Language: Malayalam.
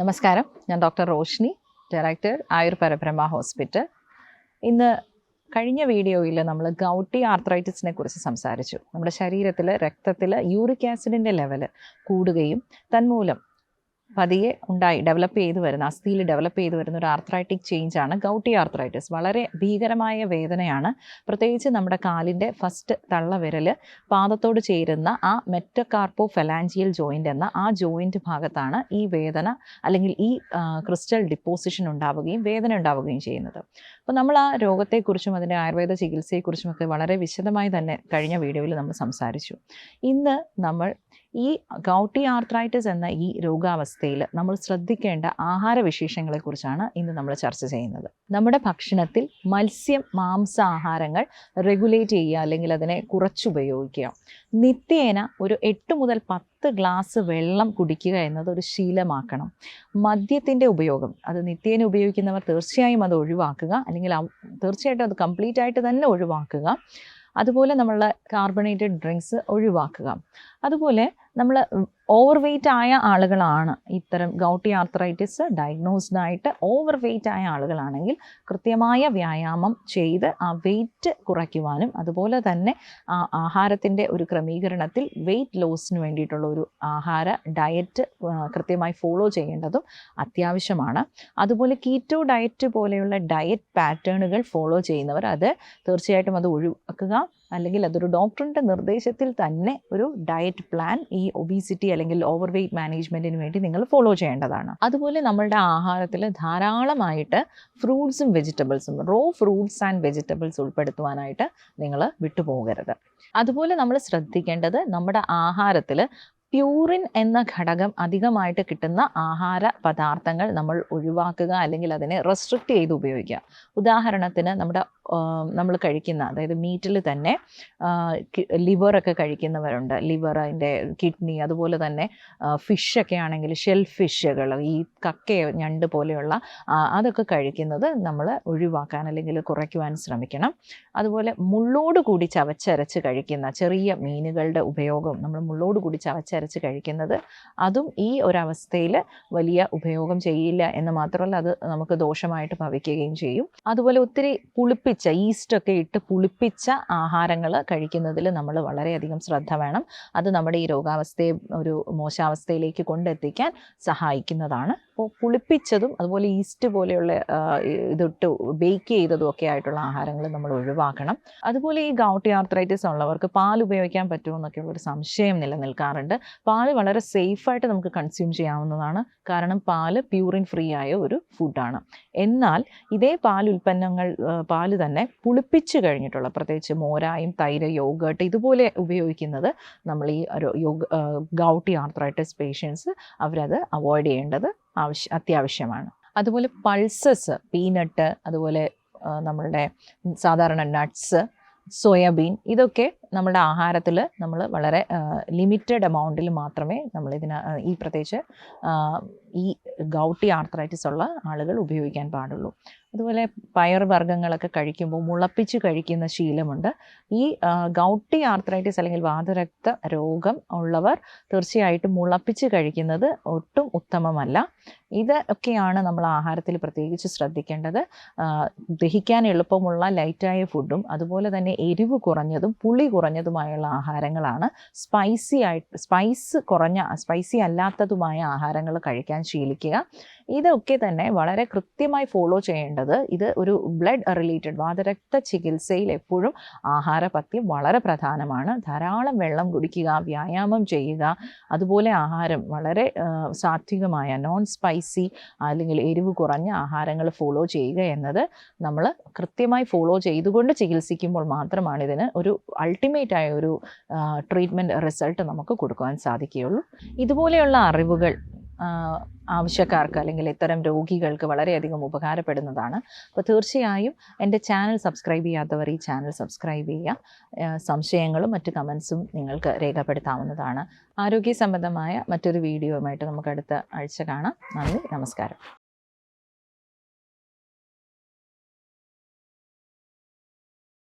നമസ്കാരം. ഞാൻ doctor Roshni director Ayur Parabrahma hospital. ഇന്ന് കഴിഞ്ഞ വീഡിയോയിൽ നമ്മൾ ഗൗട്ടി ആർത്രൈറ്റിസിനെ കുറിച്ച് സംസാരിച്ചു. നമ്മുടെ ശരീരത്തിൽ രക്തത്തിൽ യൂറിക് ആസിഡിന്റെ ലെവൽ കൂടുകയും തന്മൂലം പതിയെ ഉണ്ടായി ഡെവലപ്പ് ചെയ്തു വരുന്ന അസ്ഥിയിൽ ഡെവലപ്പ് ചെയ്തു വരുന്ന ഒരു ആർത്രൈറ്റിക് ചേഞ്ച് ആണ് ഗൗട്ടി ആർത്രൈറ്റിസ് വളരെ ഭീകരമായ വേദനയാണ്. പ്രത്യേകിച്ച് നമ്മുടെ കാലിന്റെ ഫസ്റ്റ് തള്ളവിരൽ പാദത്തോട് ചേരുന്ന ആ മെറ്റകാർപ്പോ ഫെലാഞ്ചിയൽ ജോയിന്റ് എന്ന ആ ജോയിന്റ് ഭാഗത്താണ് ഈ വേദന അല്ലെങ്കിൽ ഈ ക്രിസ്റ്റൽ ഡിപ്പോസിഷൻ ഉണ്ടാവുകയും വേദന ഉണ്ടാവുകയും ചെയ്യുന്നത്. അപ്പോൾ നമ്മൾ ആ രോഗത്തെക്കുറിച്ചും അതിന്റെ ആയുർവേദ ചികിത്സയെക്കുറിച്ചും ഒക്കെ വളരെ വിശദമായി തന്നെ കഴിഞ്ഞ വീഡിയോയിൽ നമ്മൾ സംസാരിച്ചു. ഇന്ന് നമ്മൾ ഈ ഗൗട്ടി ആർത്രൈറ്റിസ് എന്ന ഈ രോഗാവസ്ഥയിൽ നമ്മൾ ശ്രദ്ധിക്കേണ്ട ആഹാര വിശേഷങ്ങളെക്കുറിച്ചാണ് ഇന്ന് നമ്മൾ ചർച്ച ചെയ്യുന്നത്. നമ്മുടെ ഭക്ഷണത്തിൽ മത്സ്യം മാംസ ആഹാരങ്ങൾ റെഗുലേറ്റ് ചെയ്യുക അല്ലെങ്കിൽ അതിനെ കുറച്ചുപയോഗിക്കുക. നിത്യേന ഒരു എട്ട് മുതൽ പത്ത് ഗ്ലാസ് വെള്ളം കുടിക്കുക എന്നത് ഒരു ശീലമാക്കണം. മദ്യത്തിന്റെ ഉപയോഗം അത് നിത്യേന ഉപയോഗിക്കുന്നവർ തീർച്ചയായും അത് ഒഴിവാക്കുക അല്ലെങ്കിൽ തീർച്ചയായിട്ടും അത് കംപ്ലീറ്റ് ആയിട്ട് തന്നെ ഒഴിവാക്കുക. അതുപോലെ നമ്മളുടെ കാർബണേറ്റഡ് ഡ്രിങ്ക്സ് ഒഴിവാക്കുക. അതുപോലെ നമ്മൾ ഓവർ വെയ്റ്റ് ആയ ആളുകളാണ്. ഇത്തരം ഗൗട്ടി ആർത്രൈറ്റിസ് ഡയഗ്നോസ്ഡ് ആയിട്ട് ഓവർ വെയ്റ്റ് ആയ ആളുകളാണെങ്കിൽ കൃത്യമായ വ്യായാമം ചെയ്ത് ആ വെയ്റ്റ് കുറയ്ക്കുവാനും അതുപോലെ തന്നെ ആഹാരത്തിന്റെ ഒരു ക്രമീകരണത്തിൽ വെയ്റ്റ് ലോസിന് വേണ്ടിയിട്ടുള്ള ഒരു ആഹാര ഡയറ്റ് കൃത്യമായി ഫോളോ ചെയ്യേണ്ടതും അത്യാവശ്യമാണ്. അതുപോലെ കീറ്റോ ഡയറ്റ് പോലെയുള്ള ഡയറ്റ് പാറ്റേണുകൾ ഫോളോ ചെയ്യുന്നവർ അത് തീർച്ചയായിട്ടും അത് ഒഴിവാക്കുക. അല്ലെങ്കിൽ അതൊരു ഡോക്ടറിന്റെ നിർദ്ദേശത്തിൽ തന്നെ ഒരു ഡയറ്റ് പ്ലാൻ ഈ ഒബീസിറ്റി അല്ലെങ്കിൽ ഓവർ വെയ്റ്റ് മാനേജ്മെന്റിന് വേണ്ടി നിങ്ങൾ ഫോളോ ചെയ്യേണ്ടതാണ്. അതുപോലെ നമ്മളുടെ ആഹാരത്തിൽ ധാരാളമായിട്ട് ഫ്രൂട്ട്സും വെജിറ്റബിൾസും റോ ഫ്രൂട്ട്സ് ആൻഡ് വെജിറ്റബിൾസ് ഉൾപ്പെടുത്തുവാനായിട്ട് നിങ്ങൾ വിട്ടുപോകരുത്. അതുപോലെ നമ്മൾ ശ്രദ്ധിക്കേണ്ടത് നമ്മുടെ ആഹാരത്തിൽ പ്യൂറിൻ എന്ന ഘടകം അധികമായിട്ട് കിട്ടുന്ന ആഹാര പദാർത്ഥങ്ങൾ നമ്മൾ ഒഴിവാക്കുക അല്ലെങ്കിൽ അതിനെ റെസ്ട്രിക്റ്റ് ചെയ്ത് ഉപയോഗിക്കുക. ഉദാഹരണത്തിന് നമ്മുടെ നമ്മൾ കഴിക്കുന്ന അതായത് മീറ്റിൽ തന്നെ ലിവറൊക്കെ കഴിക്കുന്നവരുണ്ട്. ലിവർ അതിന്റെ കിഡ്നി അതുപോലെ തന്നെ ഫിഷൊക്കെ ആണെങ്കിൽ ഷെൽ ഫിഷുകൾ ഈ കക്കയോ ഞണ്ട് പോലെയുള്ള അതൊക്കെ കഴിക്കുന്നത് നമ്മൾ ഒഴിവാക്കാൻ അല്ലെങ്കിൽ കുറയ്ക്കുവാൻ ശ്രമിക്കണം. അതുപോലെ മുള്ളോട് കൂടി ചവച്ചരച്ച് കഴിക്കുന്ന ചെറിയ മീനുകളുടെ ഉപയോഗം നമ്മൾ മുള്ളോട് കൂടി ചവച്ചരച്ച് കഴിക്കുന്നത്. അതും ഈ ഒരവസ്ഥയിൽ വലിയ ഉപയോഗം ചെയ്യില്ല എന്ന് മാത്രമല്ല അത് നമുക്ക് ദോഷമായിട്ട് ഭവിക്കുകയും ചെയ്യും. അതുപോലെ ഒത്തിരി പുളിപ്പിച്ച ഈസ്റ്റൊക്കെ ഇട്ട് പുളിപ്പിച്ച ആഹാരങ്ങൾ കഴിക്കുന്നതിൽ നമ്മൾ വളരെയധികം ശ്രദ്ധ വേണം. അത് നമ്മുടെ ഈ രോഗാവസ്ഥയെ ഒരു മോശാവസ്ഥയിലേക്ക് കൊണ്ടെത്തിക്കാൻ സഹായിക്കുന്നതാണ്. അപ്പോൾ പുളിപ്പിച്ചതും അതുപോലെ ഈസ്റ്റ് പോലെയുള്ള ഇതിട്ട് ബേക്ക് ചെയ്തതും ഒക്കെ ആയിട്ടുള്ള ആഹാരങ്ങൾ നമ്മൾ ഒഴിവാക്കണം. അതുപോലെ ഈ ഗൗട്ടി ആർത്രൈറ്റിസ് ഉള്ളവർക്ക് പാൽ ഉപയോഗിക്കാൻ പറ്റുമോ എന്നൊക്കെയുള്ള ഒരു സംശയം നിലനിൽക്കാറുണ്ട്. പാൽ വളരെ സേഫായിട്ട് നമുക്ക് കൺസ്യൂം ചെയ്യാവുന്നതാണ്. കാരണം പാൽ പ്യൂറിൻ ഫ്രീ ആയ ഒരു ഫുഡാണ് എന്നാൽ ഇതേ പാൽ ഉൽപ്പന്നങ്ങൾ പാൽ തന്നെ പുളിപ്പിച്ച് കഴിഞ്ഞിട്ടുള്ള പ്രത്യേകിച്ച് മോരായും തൈര് യോഗട്ട് ഇതുപോലെ ഉപയോഗിക്കുന്നത് നമ്മൾ ഈ യോഗ ഗൗട്ടി ആർത്രൈറ്റിസ് പേഷ്യൻസ് അവരത് അവോയ്ഡ് ചെയ്യേണ്ടത് ആവശ്യ അത്യാവശ്യമാണ്. അതുപോലെ പൾസസ് പീനട്ട് അതുപോലെ നമ്മളുടെ സാധാരണ നട്ട്സ് സോയാബീൻ ഇതൊക്കെ നമ്മുടെ ആഹാരത്തിൽ നമ്മൾ വളരെ ലിമിറ്റഡ് എമൗണ്ടിൽ മാത്രമേ നമ്മൾ ഇതിന് ഈ പ്രത്യേകിച്ച് ഈ ഗൗട്ടി ആർത്രൈറ്റിസ് ഉള്ള ആളുകൾ ഉപയോഗിക്കാൻ പാടുള്ളൂ. അതുപോലെ പയർ വർഗങ്ങളൊക്കെ കഴിക്കുമ്പോൾ മുളപ്പിച്ച് കഴിക്കുന്ന ശീലമുണ്ട്. ഈ ഗൗട്ടി ആർത്രൈറ്റിസ് അല്ലെങ്കിൽ വാതരക്ത രോഗം ഉള്ളവർ തീർച്ചയായിട്ടും മുളപ്പിച്ച് കഴിക്കുന്നത് ഒട്ടും ഉത്തമമല്ല. ഇത് ഒക്കെയാണ് നമ്മൾ ആഹാരത്തിൽ പ്രത്യേകിച്ച് ശ്രദ്ധിക്കേണ്ടത്. ദഹിക്കാൻ എളുപ്പമുള്ള ലൈറ്റായ ഫുഡും അതുപോലെ തന്നെ എരിവ് കുറഞ്ഞതും പുളി കുറഞ്ഞതുമായുള്ള ആഹാരങ്ങളാണ്. സ്പൈസി ആയിട്ട് സ്പൈസ് കുറഞ്ഞ സ്പൈസി അല്ലാത്തതുമായ ആഹാരങ്ങൾ കഴിക്കാൻ ശീലിക്കുക. ഇതൊക്കെ തന്നെ വളരെ കൃത്യമായി ഫോളോ ചെയ്യേണ്ടത് ഇത് ഒരു ബ്ലഡ് റിലേറ്റഡ് വാതരക്ത ചികിത്സയിൽ എപ്പോഴും ആഹാരപഥ്യം വളരെ പ്രധാനമാണ്. ധാരാളം വെള്ളം കുടിക്കുക വ്യായാമം ചെയ്യുക അതുപോലെ ആഹാരം വളരെ സാത്വികമായ നോൺ സ്പൈസി അല്ലെങ്കിൽ എരിവ് കുറഞ്ഞ ആഹാരങ്ങൾ ഫോളോ ചെയ്യുക എന്നത് നമ്മൾ കൃത്യമായി ഫോളോ ചെയ്തുകൊണ്ട് ചികിത്സിക്കുമ്പോൾ മാത്രമാണ് ഇതിന് ഒരു അൾട്ടിമേറ്റ് ആയ ഒരു ട്രീറ്റ്മെന്റ് റിസൾട്ട് നമുക്ക് കൊടുക്കുവാൻ സാധിക്കുകയുള്ളൂ. ഇതുപോലെയുള്ള അറിവുകൾ ആവശ്യക്കാർക്ക് അല്ലെങ്കിൽ ഇത്തരം രോഗികൾക്ക് വളരെയധികം ഉപകാരപ്പെടുന്നതാണ്. അപ്പോൾ തീർച്ചയായും എന്റെ ചാനൽ സബ്സ്ക്രൈബ് ചെയ്യാത്തവർ ഈ ചാനൽ സബ്സ്ക്രൈബ് ചെയ്യുക. സംശയങ്ങളും മറ്റ് കമൻസും നിങ്ങൾക്ക് രേഖപ്പെടുത്താവുന്നതാണ്. ആരോഗ്യ സംബന്ധമായ മറ്റൊരു വീഡിയോയുമായിട്ട് നമുക്ക് അടുത്ത ആഴ്ച കാണാം. നന്ദി നമസ്കാരം.